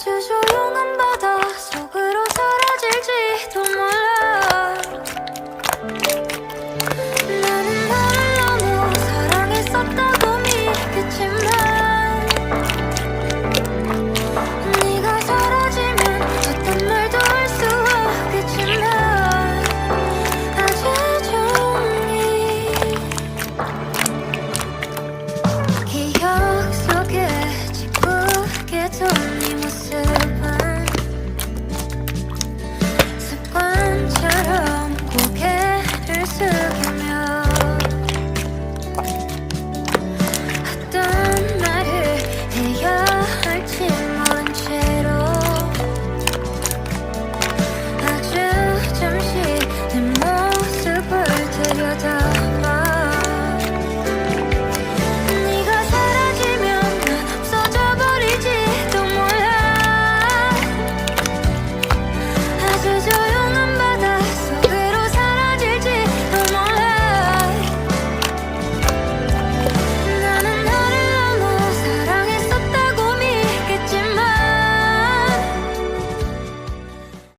아주 조용한 바다 속으로 사라질지도 몰라. 찾아